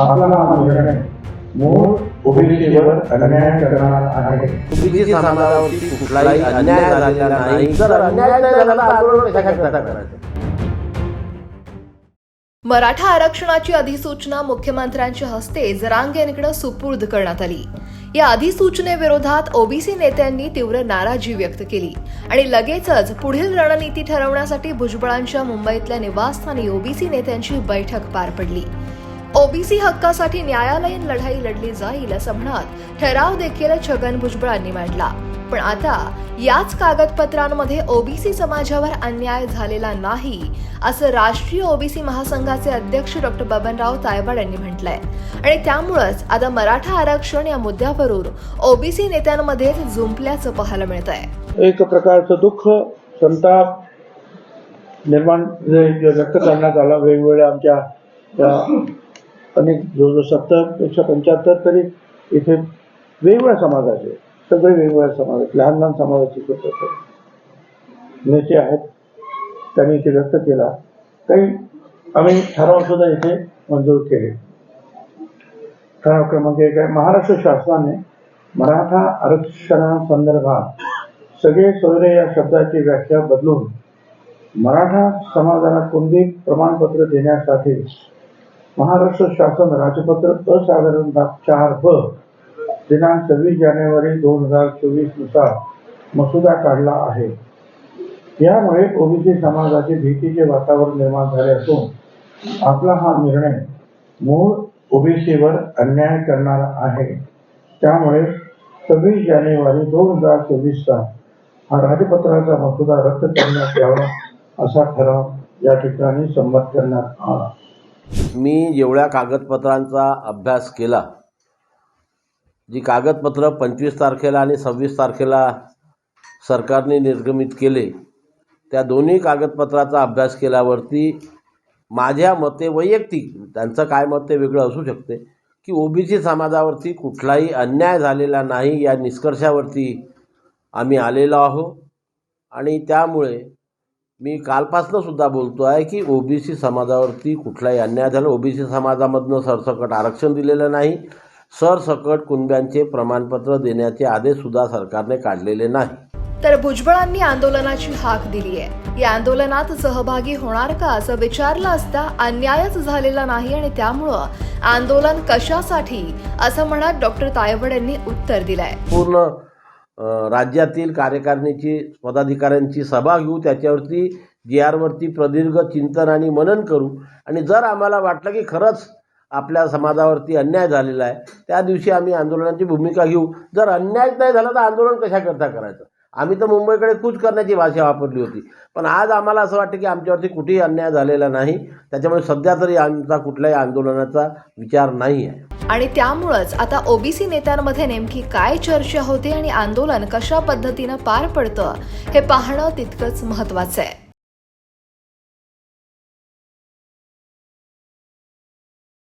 आपला निर्णय मूळ ओबीसीवर अन्याय करणार आहे. ओबीसी समाजावरती कुठलाही अन्याय झालेला नाही. जर अन्याय नाही झाला तर आंदोलन कशाकरता करायचं? मराठा आरक्षणाची अधिसूचना मुख्यमंत्र्यांच्या हस्ते जरांगे यांकडे सुपूर्द करण्यात आली. या अधिसूचनेविरोधात ओबीसी नेत्यांनी तीव्र नाराजी व्यक्त केली आणि लगेचच पुढील रणनीती ठरवण्यासाठी भुजबळांच्या मुंबईतल्या निवासस्थानी ओबीसी नेत्यांची बैठक पार पडली. ओबीसी हक्कासाठी न्यायालयीन लढाई लढली जाईल असं म्हणत ठराव देखील छगन भुजबळांनी मांडला. पण आता याच कागदपत्रांमध्ये ओबीसी समाजावर अन्याय झालेला नाही असं राष्ट्रीय ओबीसी महासंघाचे अध्यक्ष डॉक्टर बबनराव तायवाड यांनी म्हटलंय. आणि त्यामुळंच आता मराठा आरक्षण या मुद्द्यावरून ओबीसी नेत्यांमध्ये जुंपल्याचं पाहायला मिळत आहे एक प्रकारचं दुःख संताप निर्माण व्यक्त करण्यात आला वेगवेगळ्या आमच्या अनेक जवळजवळ सत्तरपेक्षा पंच्याहत्तर तरी इथे वेगवेगळ्या समाजाचे सगळे वेगवेगळ्या समाजाचे लहान लहान समाजाचे नेते आहेत. त्यांनी इथे व्यक्त केला. काही आम्ही ठराव सुद्धा इथे मंजूर केले. ठराव क्रमांक एक आहे महाराष्ट्र शासनाने मराठा आरक्षणासंदर्भात सगळे सोयरे या शब्दाची व्याख्या बदलून मराठा समाजाला कुणबी प्रमाणपत्र देण्यासाठी महाराष्ट्र शासन राजपत्र असाधारण चार ब दिनांक सव्वीस जानेवारी दोन हजार चोवीसनुसार मसुदा काढला आहे. यामुळे ओबीसी समाजाचे भीतीचे वातावरण निर्माण झाले असून आपला हा निर्णय मूळ ओबीसीवर अन्याय करणारा आहे. त्यामुळे सव्वीस जानेवारी दोन हजार चोवीसचा हा राजपत्राचा मसुदा रद्द करण्यात यावा असा ठराव या ठिकाणी संमत करण्यात आला. मी जेवढ्या कागदपत्रांचा अभ्यास केला जी कागदपत्र पंचवीस तारखेला आणि सव्वीस तारखेला सरकारने निर्गमित केले त्या दोन्ही कागदपत्राचा अभ्यास केल्यावरती माझ्या मते वैयक्तिक त्यांचं काय मत ते वेगळं असू शकते की ओबीसी समाजावरती कुठलाही अन्याय झालेला नाही या निष्कर्षावरती आम्ही आलेलो आहो आणि त्यामुळे मी कालपासनं सुद्धा बोलतो आहे की ओबीसी समाजावरती कुठलाही अन्याय झाला ओबीसी समाजामधनं सरसकट आरक्षण दिलेलं नाही. सरसकट कुणब्यांचे प्रमाणपत्र देण्याचे आदेशसुद्धा सरकारने काढलेले नाही. तर भुजबळांनी आंदोलनाची हाक दिली आहे. या आंदोलनात सहभागी होणार का असं विचारलं असता अन्यायच झालेला नाही आणि त्यामुळं आंदोलन कशासाठी असं म्हणत डॉक्टर तायवड यांनी उत्तर दिलंय. पूर्ण राज्यातील कार्यकारिणीची पदाधिकाऱ्यांची सभा घेऊ त्याच्यावरती जी आरवरती प्रदीर्घ चिंतन आणि मनन करू. आणि जर आम्हाला वाटलं की खरंच आपल्या समाजावरती अन्याय झालेला आहे त्या दिवशी आम्ही आंदोलनाची भूमिका घेऊ. जर अन्यायच नाही झाला तर आंदोलन कशाकरता करायचं? आम्ही तर मुंबईकडे कूच करण्याची भाषा वापरली होती. पण आज आम्हाला असं वाटतं की आमच्यावरती कुठेही अन्याय झालेला नाही. त्याच्यामुळे सध्या तरी आमचा कुठल्याही आंदोलनाचा विचार नाही आहे. आणि त्यामुळंच आता ओबीसी नेत्यांमध्ये नेमकी काय चर्चा होते आणि आंदोलन कशा पद्धतीनं पार पडतं हे पाहणं तितकंच महत्वाचं आहे.